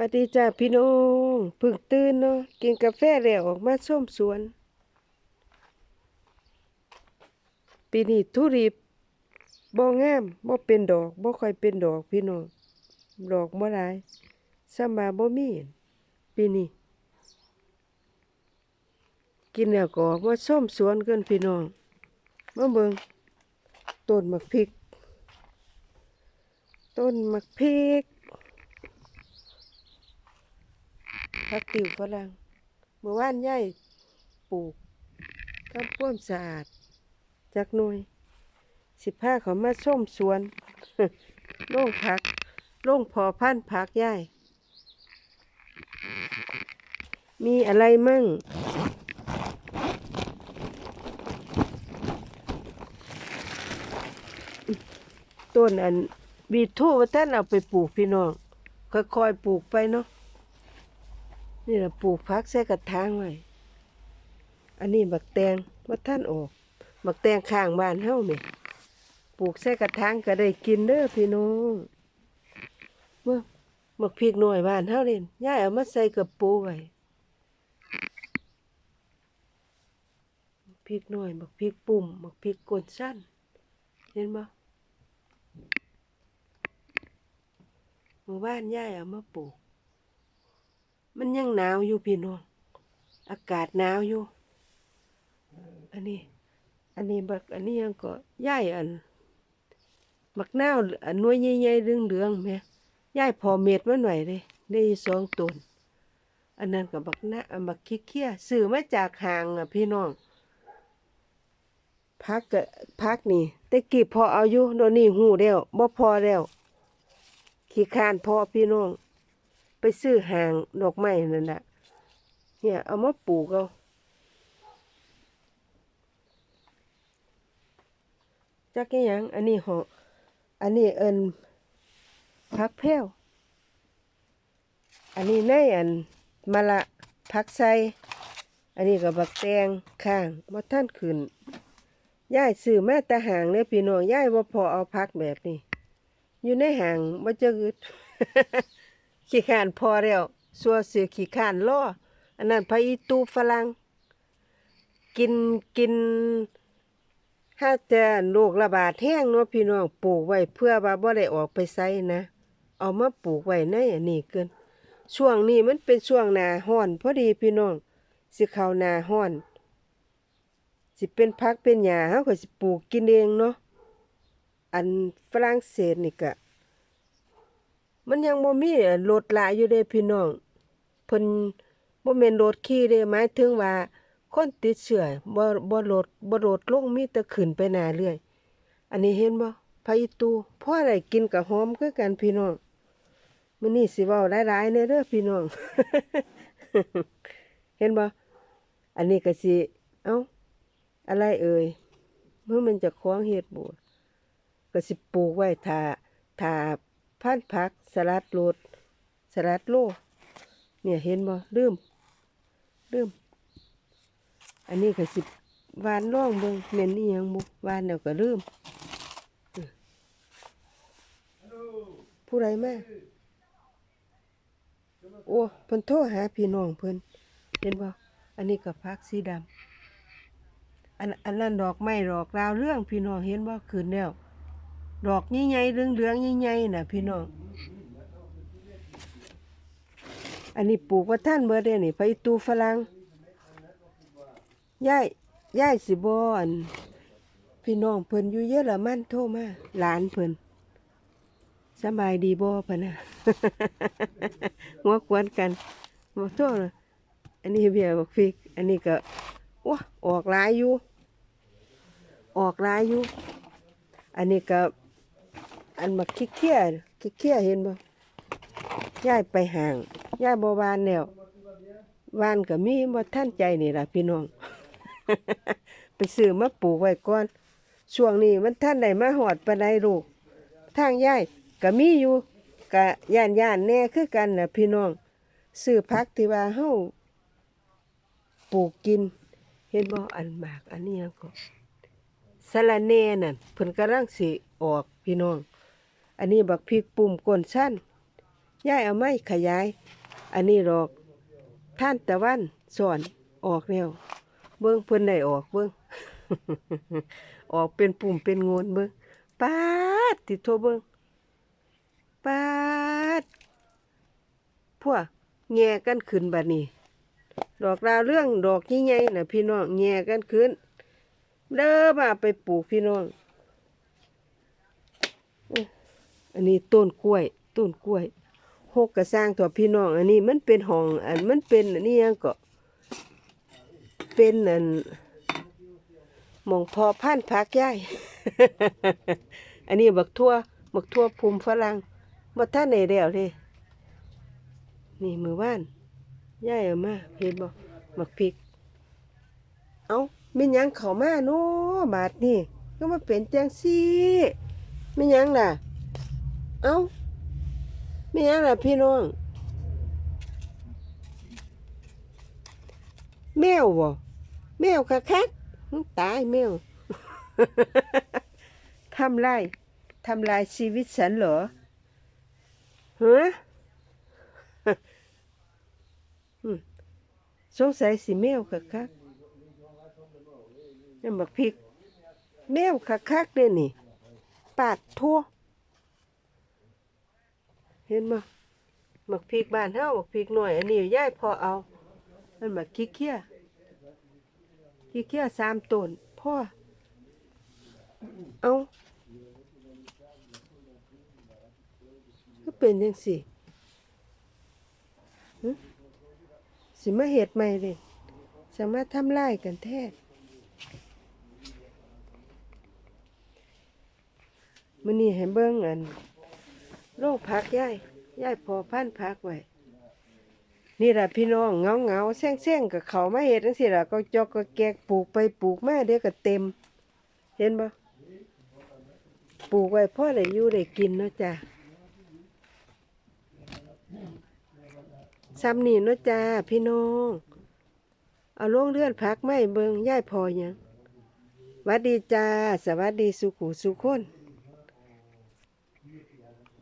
วัสดีจ้าพี่น้องพึ่งตื่นเนาะกินกาแฟแล้วออกมาส้มสวน ปีนี้ทุเรียบบ่งามบ่เป็นดอกบ่ค่อยเป็นดอกพี่น้องดอกบ่หลายสำมาบ่มีปีนี้กินแล้วก็ออกมาส้มสวนกันพี่น้องมาเบิ่งต้นมักพริก ต้นมักพริก ผักติ๋วฝรั่งเมื่อวานยายปลูกทำควมสะอาดจากหน่วย สิผ้าเขามาส้มสวนโล่งผักโล่งพอพันธุ์ผักยายมีอะไรมั่ง ต้นอันบีทูว่าท่านเอาไปปลูกพี่น้องค่อยๆปลูกไปเนาะ นี่แหละปลูกพักใส่กระถางไว้ อันนี้บักแตงว่าท่านออก บักแตงข้างบ้านเฮาเนี่ยปลูกใส่กระถางก็ได้กินเด้อพี่น้องเมื่อบักพริกหน่อยบ้านเฮาเล่นย่ายเอามาใส่กับปูไว้พริกหน่อยบักพริกปุ่มบักพริกกลสั้น เห็นบ่หมู่บ้านย่ายเอามาปลูก มันยังหนาวอยู่พี่น้อง อากาศหนาวอยู่ อันนี้ อันนี้บัก อันนี้ยังก็ย่ายอันบักนาวอันน้วยใหญ่ๆเหลืองๆแม่ย่ายพอเม็ดมาหน่อยเลยได้สองตนอันนั้นกับบักนะอันบักขี้เคี้ยซื้อมาจากห่างอะพี่น้องพักกะพักนี่แต่กี้พอเอาอยู่โดยวนี้หูแล้วบ่พอแล้วขี้คานพอพี่น้อง ไปซื้อหางดอกไม้นั่นแหละเนี่ยเอามาปลูกเอาจักยังอันนี้หออันนี้เอินพักแพ้วอันนี้ในอันมะละพักใส่อันนี้กับบักแตงข้างบ่ท่านขึ้นย่ายซื้อแมาแต่หางเนี่ยพี่น้องย่ายบ่าพอเอาพักแบบนี้ อยู่ในหางบ่จะอึด ขี้ขานพอแล้วสัวเสือขี้ขานล่ออันนั้นพะอีตูฝรั่งกินกินถ้าจะโรคระบาดแห้งเนาะพี่น้องปลูกไว้เพื่อว่าบ่ได้ออกไปไสนะ เอามาปลูกไว้ในอันนี้เกินช่วงนี้มันเป็นช่วงหนาร้อนพอดีพี่น้องสิเข้าหนาร้อน สิเป็นพักเป็นหญ้าเฮาก็สิปลูกกินเองเนาะอันฝรั่งเศสนี่ก็ มันยังบ่มีรถหลายอยู่เด้พี่น้องเพิ่นบ่แม่นรถขี่เด้หมายถึงว่าคนติดเชื้อบ่บ่ลดบ่ลดลงมีแต่ขึ้นไปหน้าเรื่อย อันนี้เห็นบ่พาอีตูพอได้กินก็หอมคือกันพี่น้องมื้อนี้สิเว้าหลายๆแน่เด้อพี่น้อง เห็นบ่อันนี้ก็สิเอ้าอะไรเอ่ยเมื่อมันจะคล้องเฮ็ดบ่ก็สิปลูกไว้ถ้าถ้า พันผักสลัดโรดสลัดโลเนี่ยเห็นบ่ลืมลืมอันนี้ก็สิหวานร่องเบิ่งแม่นอีหยังบ่วานแล้วก็ลืมเออผู้ใดมาโอ้เพิ่นโทรหาพี่น้องเพิ่นเห็นบ่อันนี้ก็ผักสีดำอันอันนั้นดอกไม้ดอกราวเรื่องพี่น้องเห็นบ่ขึ้นแล้ว ดอกใหญ่ๆเหลืองๆใหญ่ๆน่ะพี่น้อง อันนี้ปลูกว่าท่านเมื่อเดนี่ไปตูฝรั่งย่ายย่ายสิบอนพี่น้องเพิ่นอยู่เยอรมันโทรมาหลานเพิ่นสบายดีบ่พะนะหัวควนกันบ่โทษอันนี้เบียร์บอกฟิก อันนี้ก็ว้าออกลายอยู่ ออกลายอยู่ อันนี้ก็ อันมาคิกเคี้ยคิกเคี้ยเห็นบ่ย้ายไปห่างย้ายบ่วานแล้ววานก็มีบ่ท่านใจนี่ล่ะพี่น้อง ไปซื้อมาปลูกไว้ก่อนช่วงนี้มันท่านได้มาหอดปานใดลูกทางย้ายก็มีอยู่ก็ย่านย่านแน่คือกันน่ะพี่น้องซื้อผักที่ว่าเฮาปลูกกิน เห็นบ่อันหมาก อันนี้ยังก็สะระแหน่นั่นเพิ่นกำลังสิออกพี่น้อง อันนี้บักพริกปุ่มก้นสั้นย่ายเอาไม้ขยาย อันนี้ดอกท่านตะวันสอนออกแล้วเบิ้งเพิ่นได้ออกเบิ้งออกเป็นปุ่มเป็นงนเบิ้งปาดติดโทเบิ้งปาดพวกแง่กันขึ้นบัดนี้ ดอกดาวเรื่องดอกใหญ่ๆน่ะพี่น้องแง่กันขึ้นเด้อมาไปปลูกพี่น้องอื้อ อันนี้ต้นกล้วย ต้นกล้วยหกกระสร้างตัวพี่น้อง อันนี้มันเป็นห้อง อันมันเป็นอันนี้ยังก็เป็นอันหมองพอพันพักย่าย อันนี้บักทั่วบักทั่วภูมิฝรั่งบ่ท่านไหนแล้วเลยนี่มือว่านย่ายเอามาเห็นบ่บักพริก เอาไม่นยังเขามาโน้บาดนี่ ก็มาเป็นจังซี่ไม่นยังล่ะ เอาไม่นหยังล่ะพี่น้อง แมวบ่แมวคักคักๆอื้อตายแมวทำลายทำลายชีวิตฉันเหรอฮะสงสัยสิแมวคักคักๆนั่บักพริกแมวคักคักๆเด้อนี่ ปาดทั่ว เห็นบ่บักพริกบ้านเฮาบักพริกหน่อย อันนี้ย่ายพอเอา มันบักขี้เคี้ยขี้เคี้ยสามต้นพ่อ เอาก็เป็นจังสี่หึสิมาเฮ็ดใหม่เลยสามารถทำลายกันแท้มื้อนี้ให้เบิ่งอัน โรคพักย่ายยายพอพันพักไว้นี่แหละพี่น้องเงาเงาแซงแซงกับเขามาเห็ดจังสิล่ะก็จอกก็แกกปลูกไปปลูกมาเดี๋ยวก็เต็ม เห็นบ่ปลูกไว้พ่อได้อยู่ได้กินเนาะจ้ะซ้ำนี่เนาะจ้าพี่น้อง เอาลงเลื่อนพักไม่เบิงย่ายพอยังวัดดีจ้า สวัสดีสุขุสุขคน